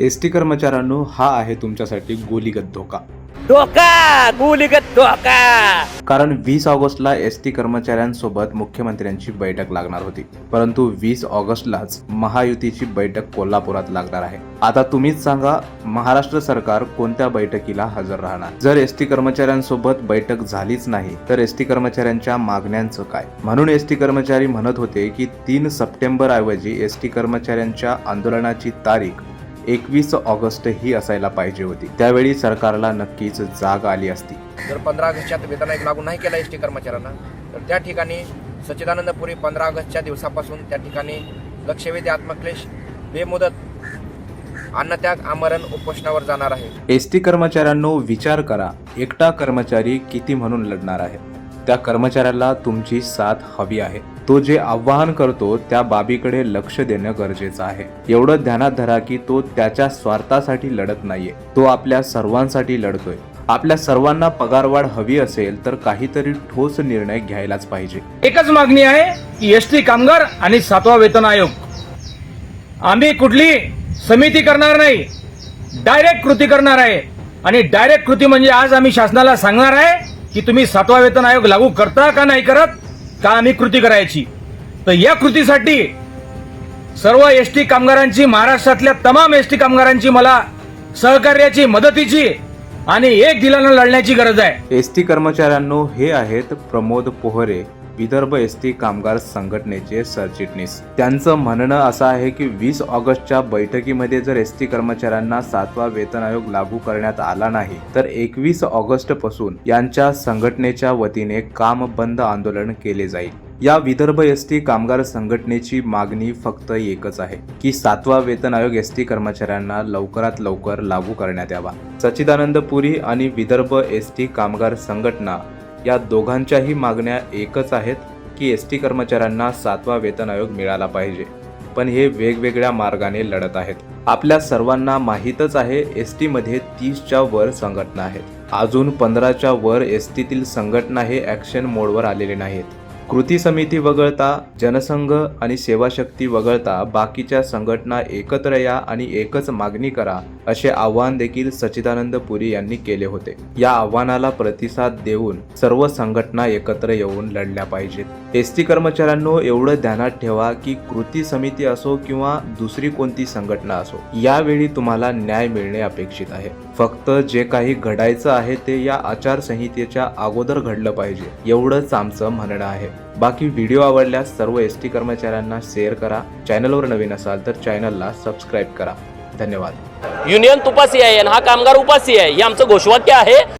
S T कर्मचाऱ्यांनो हा आहे तुमच्यासाठी गोलीगत धोका. धोका! गुलिगत धोका! कारण वीस ऑगस्टला एस टी कर्मचाऱ्यांसोबत मुख्यमंत्र्यांची बैठक लागणार होती. परंतु वीस ऑगस्टलाच महायुतीची बैठक कोल्हापुरात लागणार आहे. आता तुम्हीच सांगा महाराष्ट्र सरकार कोणत्या बैठकीला हजर राहणार? जर एस टी कर्मचाऱ्यांसोबत बैठक झालीच नाही तर एस टी कर्मचाऱ्यांच्या मागण्यांचं काय? म्हणून एस टी कर्मचारी म्हणत होते की तीन सप्टेंबर ऐवजी एस टी कर्मचाऱ्यांच्या आंदोलनाची तारीख एकवीस ऑगस्ट ही असायला पाहिजे होती. त्यावेळी सरकारला नक्कीच जाग आली असती. जर पंधरा ऑगस्टच्या वेतन आयोग लागू नाही केला एस टी कर्मचाऱ्यांना तर त्या ठिकाणी सच्चिदानंद पुरी पंधरा ऑगस्टच्या दिवसापासून त्या ठिकाणी लक्षवेधी आत्मक्लेश बेमुदत अन्नत्याग आमरण उपोषणावर जाणार आहे. एस टी कर्मचाऱ्यांनो विचार करा एकटा कर्मचारी किती म्हणून लढणार आहे? त्या कर्मचाऱ्याला तुमची साथ हवी आहे. तो जे आव्हान करतो त्या बाबीकडे लक्ष देणं गरजेचं आहे. एवढं ध्यानात धरा की तो त्याच्या स्वार्थासाठी लढत नाहीये. तो आपल्या सर्वांसाठी लढतोय. आपल्या सर्वांना पगारवाढ हवी असेल तर काहीतरी ठोस निर्णय घ्यायलाच पाहिजे. एकच मागणी आहे की एस टी कामगार आणि सातवा वेतन आयोग. आम्ही कुठली समिती करणार नाही डायरेक्ट कृती करणार आहे. आणि डायरेक्ट कृती म्हणजे आज आम्ही शासनाला सांगणार आहे की तुम्ही सातवा वेतन आयोग लागू करता का नाही करत का आम्ही कृती करायची? तर या कृतीसाठी सर्व एस टी कामगारांची महाराष्ट्रातल्या तमाम एस टी कामगारांची मला सहकार्याची मदतीची आणि एक दिलानं लढण्याची गरज आहे. एस टी कर्मचाऱ्यांनो हे आहेत प्रमोद पोहरे. विदर्भ एस टी कामगार संघटनेचे सरचिटणीस. त्यांचं म्हणणं असं आहे की वीस ऑगस्टच्या बैठकीमध्ये जर एस टी कर्मचाऱ्यांना सातवा वेतन आयोग लागू करण्यात आला नाही तर एकवीस ऑगस्टपासून यांच्या संघटनेच्या वतीने काम बंद आंदोलन केले जाईल. या विदर्भ एस टी कामगार संघटनेची मागणी फक्त एकच आहे की सातवा वेतन आयोग एस टी कर्मचाऱ्यांना लवकरात लवकर लागू करण्यात यावा. सच्चिदानंद पुरी आणि विदर्भ एस टी कामगार संघटना या दोघांच्याही मागण्या एकच आहेत की एस टी कर्मचाऱ्यांना सातवा वेतन आयोग मिळाला पाहिजे. पण हे वेगवेगळ्या मार्गाने लढत आहेत. आपल्या सर्वांना माहीतच आहे एस टीमध्ये तीसच्या वर संघटना आहेत. अजून पंधराच्या वर एस टीतील संघटना हे ॲक्शन मोडवर आलेले नाहीत. कृती समिती वगळता जनसंघ आणि सेवाशक्ती वगळता बाकीच्या संघटना एकत्र या आणि एकच मागणी करा असे आव्हान देखील सच्चिदानंद पुरी यांनी केले होते. या आव्हानाला प्रतिसाद देऊन सर्व संघटना एकत्र येऊन लढल्या पाहिजेत. एस टी कर्मचाऱ्यांनो एवढं ध्यानात ठेवा की कृती समिती असो किंवा दुसरी कोणती संघटना असो यावेळी तुम्हाला न्याय मिळणे अपेक्षित आहे. फक्त जे काही घडायचं आहे ते या आचारसंहितेच्या अगोदर घडलं पाहिजे एवढंच आमचं म्हणणं आहे. बाकी व्हिडिओ आवडल्यास सर्व एस टी कर्मचाऱ्यांना शेअर करा. चॅनलवर नवीन असाल तर चॅनलला सबस्क्राईब करा. धन्यवाद. युनियन तुपासी आहे हा कामगार उपासी आहे हे आमचं घोषवाक्य आहे.